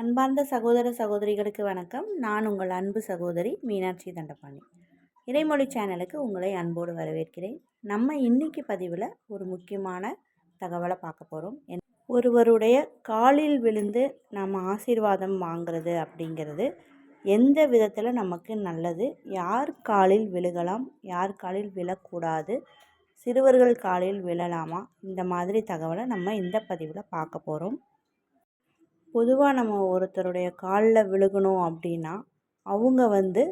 அன்பார்ந்த சகோதர சகோதரிகளுக்கு வணக்கம். நான் உங்கள் அன்பு சகோதரி மீனாட்சி தண்டபாணி. இறைமொழி சேனலுக்கு உங்களை அன்போடு வரவேற்கிறேன். நம்ம இன்னைக்கு பதிவில் ஒரு முக்கியமான தகவலை பார்க்க போகிறோம் ஒருவருடைய காலில் விழுந்து நம்ம ஆசீர்வாதம் வாங்கிறது அப்படிங்கிறது எந்த விதத்தில் நமக்கு நல்லது? யார் காலில் விழுகலாம்? யார் காலில் விழக்கூடாது? சிறுவர்கள் காலில் விழலாமா? இந்த மாதிரி தகவலை நம்ம இந்த பதிவில் பார்க்க போகிறோம் பொதுவாக நம்ம ஒருத்தருடைய காலில் விழுகணும் அப்படின்னா அவங்க வந்து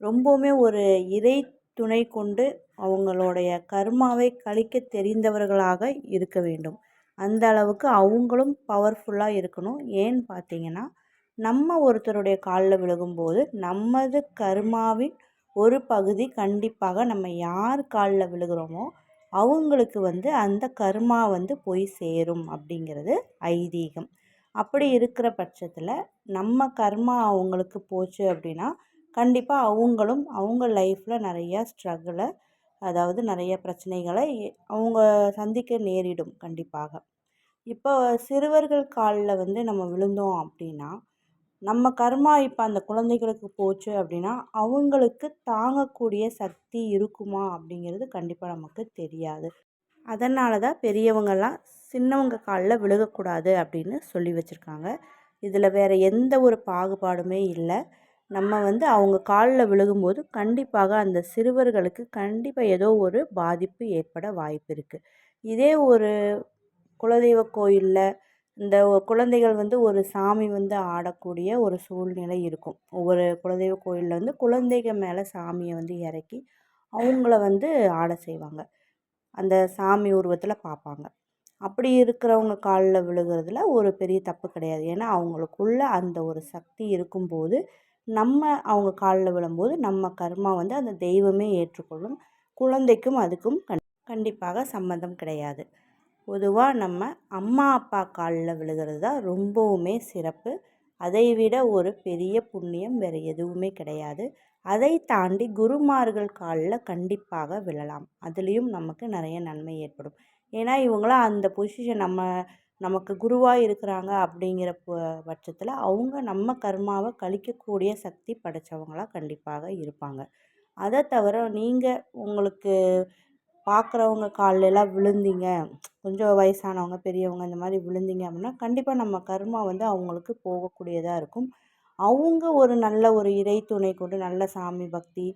ரொம்பவுமே ஒரு இறை துணை கொண்டு அவங்களுடைய கர்மாவை கழிக்க தெரிந்தவர்களாக இருக்க வேண்டும். அந்த அளவுக்கு அவங்களும் பவர்ஃபுல்லாக இருக்கணும். ஏன்னு பார்த்தீங்கன்னா நம்ம ஒருத்தருடைய காலில் விழுகும்போது நமது கர்மாவின் ஒரு பகுதி கண்டிப்பாக நம்ம யார் காலில் விழுகிறோமோ அவங்களுக்கு வந்து அந்த கர்மா வந்து போய் சேரும் அப்படிங்கிறது ஐதீகம். அப்படி இருக்கிற பட்சத்தில் நம்ம கர்மா அவங்களுக்கு போச்சு அப்படின்னா கண்டிப்பாக அவங்களும் அவங்க லைஃப்பில் நிறையா ஸ்ட்ரகிளை அதாவது நிறைய பிரச்சனைகளை அவங்க சந்திக்க நேரிடும் கண்டிப்பாக. இப்போ சிறுவர்கள் காலில் வந்து நம்ம விழுந்தோம் அப்படின்னா நம்ம கர்மா இப்போ அந்த குழந்தைகளுக்கு போச்சு அப்படின்னா அவங்களுக்கு தாங்கக்கூடிய சக்தி இருக்குமா அப்படிங்கிறது கண்டிப்பாக நமக்கு தெரியாது. அதனால தான் பெரியவங்கள்லாம் சின்னவங்க காலில் விழுகக்கூடாது அப்படின்னு சொல்லி வச்சுருக்காங்க. இதில் வேறு எந்த ஒரு பாகுபாடுமே இல்லை. நம்ம வந்து அவங்க காலில் விழுகும்போது கண்டிப்பாக அந்த சிறுவர்களுக்கு கண்டிப்பாக ஏதோ ஒரு பாதிப்பு ஏற்பட வாய்ப்பு இருக்குது இதே ஒரு குலதெய்வ கோயிலில் இந்த குழந்தைகள் வந்து ஒரு சாமி வந்து ஆடக்கூடிய ஒரு சூழ்நிலை இருக்கும். ஒவ்வொரு குலதெய்வ கோயிலில் வந்து குழந்தைகள் மேலே சாமியை வந்து இறக்கி அவங்கள வந்து ஆட செய்வாங்க. அந்த சாமி உருவத்தில் பார்ப்பாங்க அப்படி இருக்கிறவங்க காலில் விழுகிறதுல ஒரு பெரிய தப்பு கிடையாது. ஏன்னா அவங்களுக்குள்ள அந்த ஒரு சக்தி இருக்கும்போது நம்ம அவங்க காலில் விழும்போது நம்ம கர்மா வந்து அந்த தெய்வமே ஏற்றுக்கொள்ளும். குழந்தைக்கும் அதுக்கும் கண் கண்டிப்பாக சம்மந்தம் கிடையாது. பொதுவாக நம்ம அம்மா அப்பா காலில் விழுகிறது தான் ரொம்பவுமே சிறப்பு. அதை விட ஒரு பெரிய புண்ணியம் வேறு எதுவுமே கிடையாது. அதை தாண்டி குருமார்கள் காலில் கண்டிப்பாக விழலாம். அதுலேயும் நமக்கு நிறைய நன்மை ஏற்படும். ஏன்னா இவங்களாம் அந்த பொசிஷன் நம்ம நமக்கு குருவாக இருக்கிறாங்க அப்படிங்கிற பட்சத்தில் அவங்க நம்ம கர்மாவை கழிக்கக்கூடிய சக்தி படைத்தவங்களாக கண்டிப்பாக இருப்பாங்க. அதை தவிர நீங்கள் உங்களுக்கு பார்க்குறவங்க கால்லெல்லாம் விழுந்தீங்க கொஞ்சம் வயசானவங்க பெரியவங்க இந்த மாதிரி விழுந்தீங்க அப்படின்னா கண்டிப்பாக நம்ம கர்மா வந்து அவங்களுக்கு போகக்கூடியதாக இருக்கும். அவங்க ஒரு நல்ல ஒரு இறை துணை கொண்டு நல்ல சாமி பக்தி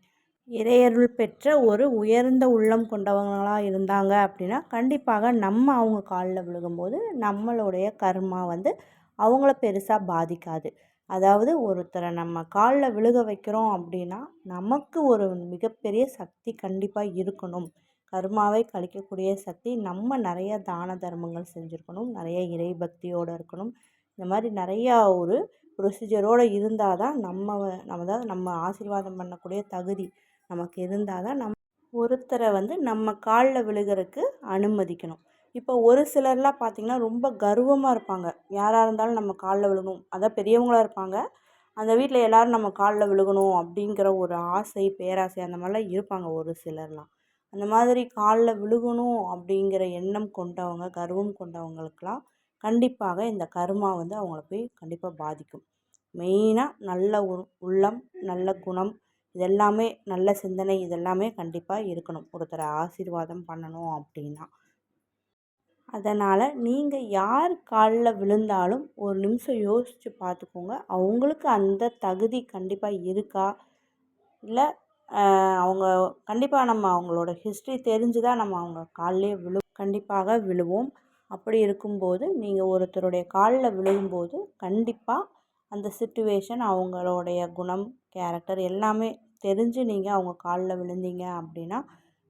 இறையருள் பெற்ற ஒரு உயர்ந்த உள்ளம் கொண்டவங்களாக இருந்தாங்க அப்படின்னா கண்டிப்பாக நம்ம அவங்க காலில் விழுகும்போது நம்மளுடைய கர்மா வந்து அவங்கள பெருசாக பாதிக்காது. அதாவது ஒருத்தரை நம்ம காலில் விழுக வைக்கிறோம் அப்படின்னா நமக்கு ஒரு மிகப்பெரிய சக்தி கண்டிப்பாக இருக்கணும். கர்மாவை கழிக்கக்கூடிய சக்தி நம்ம நிறைய தான தர்மங்கள் செஞ்சுருக்கணும். நிறைய இறை பக்தியோடு இருக்கணும். இந்த மாதிரி நிறையா ஒரு ப்ரொசீஜரோடு இருந்தால் தான் நம்ம நம்ம அதாவது நம்ம ஆசீர்வாதம் பண்ணக்கூடிய தகுதி. நமக்கு இருந்தால் தான் நம் ஒருத்தரை வந்து நம்ம காலில் விழுகிறதுக்கு அனுமதிக்கணும். இப்போ ஒரு சிலர்லாம் பார்த்திங்கன்னா ரொம்ப கர்வமாக இருப்பாங்க. யாராக இருந்தாலும் நம்ம காலில் விழுகணும். அதான் பெரியவங்களாக இருப்பாங்க. அந்த வீட்டில் எல்லோரும் நம்ம காலில் விழுகணும் அப்படிங்கிற ஒரு ஆசை பேராசை அந்த மாதிரிலாம் இருப்பாங்க ஒரு சிலர்லாம். அந்த மாதிரி காலில் விழுகணும் அப்படிங்கிற எண்ணம் கொண்டவங்க கர்வம் கொண்டவங்களுக்கெல்லாம் கண்டிப்பாக இந்த கர்மா வந்து அவங்கள போய் கண்டிப்பாக பாதிக்கும். மெயினாக நல்ல உள்ளம் நல்ல குணம் இதெல்லாமே நல்ல சிந்தனை இதெல்லாமே கண்டிப்பாக இருக்கணும். ஒருத்தரை ஆசீர்வாதம் பண்ணணும் அப்படின்னா. அதனால் நீங்கள் யார் காலில் விழுந்தாலும் ஒரு நிமிஷம் யோசித்து பார்த்துக்கோங்க அவங்களுக்கு அந்த தகுதி கண்டிப்பாக இருக்கா? இல்லை அவங்க கண்டிப்பாக நம்ம அவங்களோட ஹிஸ்ட்ரி தெரிஞ்சு தான் நம்ம அவங்க காலிலே விழு கண்டிப்பாக விழுவோம். அப்படி இருக்கும்போது நீங்கள் ஒருத்தருடைய காலில் விழுகும்போது கண்டிப்பாக அந்த சுச்சுவேஷன் அவங்களுடைய குணம் கேரக்டர் எல்லாமே தெரிஞ்சு நீங்கள் அவங்க காலில் விழுந்தீங்க அப்படின்னா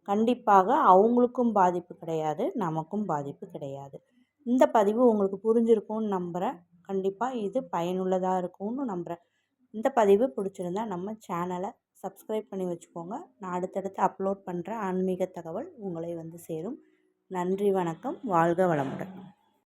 கண்டிப்பாக அவங்களுக்கும் பாதிப்பு கிடையாது நமக்கும் பாதிப்பு கிடையாது. இந்த பதிவு உங்களுக்கு புரிஞ்சிருக்கும்னு நம்புகிறேன் கண்டிப்பாக இது பயனுள்ளதாக இருக்கும்னு நம்புகிறேன் இந்த பதிவு பிடிச்சிருந்தா நம்ம சேனலை சப்ஸ்கிரைப் பண்ணி வச்சுக்கோங்க. நான் அடுத்தடுத்து அப்லோட் பண்ணுற ஆன்மீக தகவல் உங்களை வந்து சேரும். நன்றி வணக்கம். வாழ்க வளமுடன்.